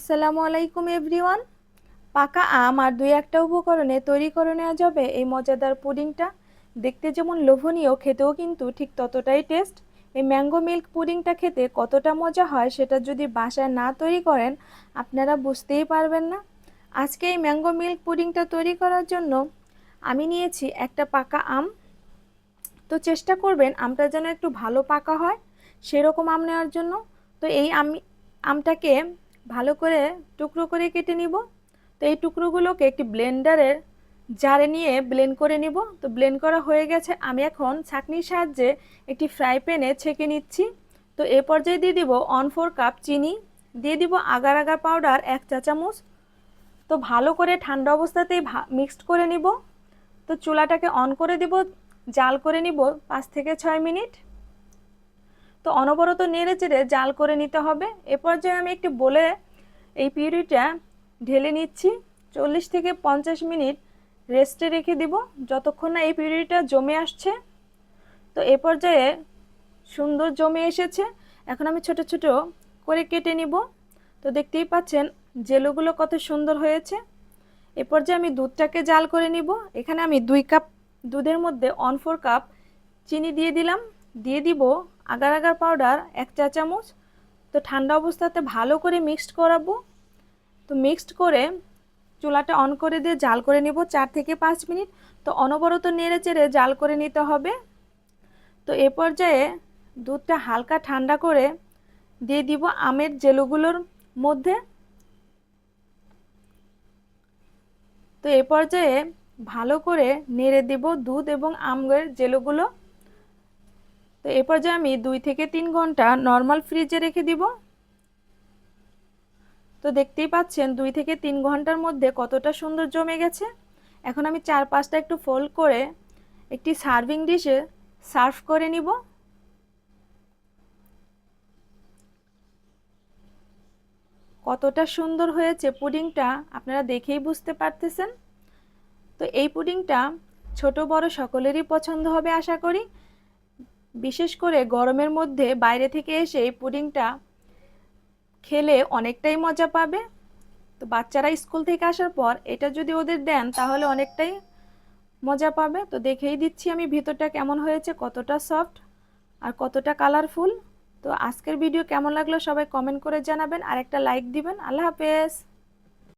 আসসালামু আলাইকুম, এভরিওয়ান। পাকা আম আর দুই একটা উপকরণে তৈরি করে নেওয়া যাবে এই মজাদার পুডিংটা। দেখতে যেমন লোভনীয়, খেতেও কিন্তু ঠিক ততটাই টেস্ট। এই ম্যাঙ্গো মিল্ক পুডিংটা খেতে কতটা মজা হয় সেটা যদি বাসায় না তৈরি করেন, আপনারা বুঝতেই পারবেন না। আজকে এই ম্যাঙ্গো মিল্ক পুডিংটা তৈরি করার জন্য আমি নিয়েছি একটা পাকা আম। তো চেষ্টা করবেন আমটা যেন একটু ভালো পাকা হয়, সেরকম আম নেওয়ার জন্য। তো এই আমি আমটাকে ভালো করে টুকরো করে কেটে নিব। তো এই টুকরোগুলোকে একটি ব্লেন্ডারের জারে নিয়ে ব্লেন্ড করে নিব। তো ব্লেন্ড করা হয়ে গেছে। আমি এখন ছাঁকনির সাহায্যে একটি ফ্রাই প্যানে ছেঁকে নিচ্ছি। তো এ পর্যায়ে দিয়ে দিব অন ফোর কাপ চিনি। দিয়ে দিব আগার আগার পাউডার, এক চা চামচ। তো ভালো করে ঠান্ডা অবস্থাতেই মিক্সড করে নিব। তো চুলাটাকে অন করে দিব। জাল করে নিব পাঁচ থেকে ছয় মিনিট। তো অনবরত নেড়ে চেড়ে জাল করে নিতে হবে। এ পর্যায়ে আমি একটি বলে এই পিউরিটা ঢেলে নিচ্ছি। চল্লিশ থেকে পঞ্চাশ মিনিট রেস্টে রেখে দিব। যতক্ষণ না এই পিউরিটা জমে আসছে। তো এ পর্যায়ে সুন্দর জমে এসেছে। এখন আমি ছোট ছোট করে কেটে নিব। তো দেখতেই পাচ্ছেন, জেলোগুলো কত সুন্দর হয়েছে। এ পর্যায়ে আমি দুধটাকে জাল করে নিব। এখানে আমি দুই কাপ দুধের মধ্যে অন ফোর কাপ চিনি দিয়ে দিলাম। দিয়ে দিব আগার আগার পাউডার এক চা চামচ। তো ঠান্ডা অবস্থাতে ভালো করে মিক্সড করাবো। তো মিক্সড করে চুলাটা অন করে দিয়ে জাল করে নিব চার থেকে পাঁচ মিনিট। তো অনবরত নেড়ে চেড়ে জাল করে নিতে হবে। তো এ পর্যায়ে দুধটা হালকা ঠান্ডা করে দিয়ে দিব আমের জেলুগুলোর মধ্যে। তো এ পর্যায়ে ভালো করে নেড়ে দিব দুধ এবং আমের জেলুগুলো। তো এ পর্যায়ে আমি দুই থেকে তিন ঘণ্টা নর্মাল ফ্রিজে রেখে দিব। তো দেখতেই পাচ্ছেন দুই থেকে তিন ঘণ্টার মধ্যে কতটা সুন্দর জমে গেছে। এখন আমি চার পাঁচটা একটু ফোল্ড করে একটি সার্ভিং ডিশে সার্ভ করে নিব। কতটা সুন্দর হয়েছে পুডিংটা আপনারা দেখেই বুঝতে পারতেছেন। তো এই পুডিংটা ছোট বড় সকলেরই পছন্দ হবে আশা করি। বিশেষ করে গরমের মধ্যে বাইরে থেকে এসে এই পুডিংটা খেলে অনেকটাই মজা পাবে। তো বাচ্চারা স্কুল থেকে আসার পর এটা যদি ওদের দেন, তাহলে অনেকটাই মজা পাবে। তো দেখেই দিচ্ছি আমি ভিতরটা কেমন হয়েছে, কতটা সফট আর কতটা কালারফুল। তো আজকের ভিডিও কেমন লাগল সবাই কমেন্ট করে জানাবেন আর একটা লাইক দিবেন। আল্লাহ হাফেজ।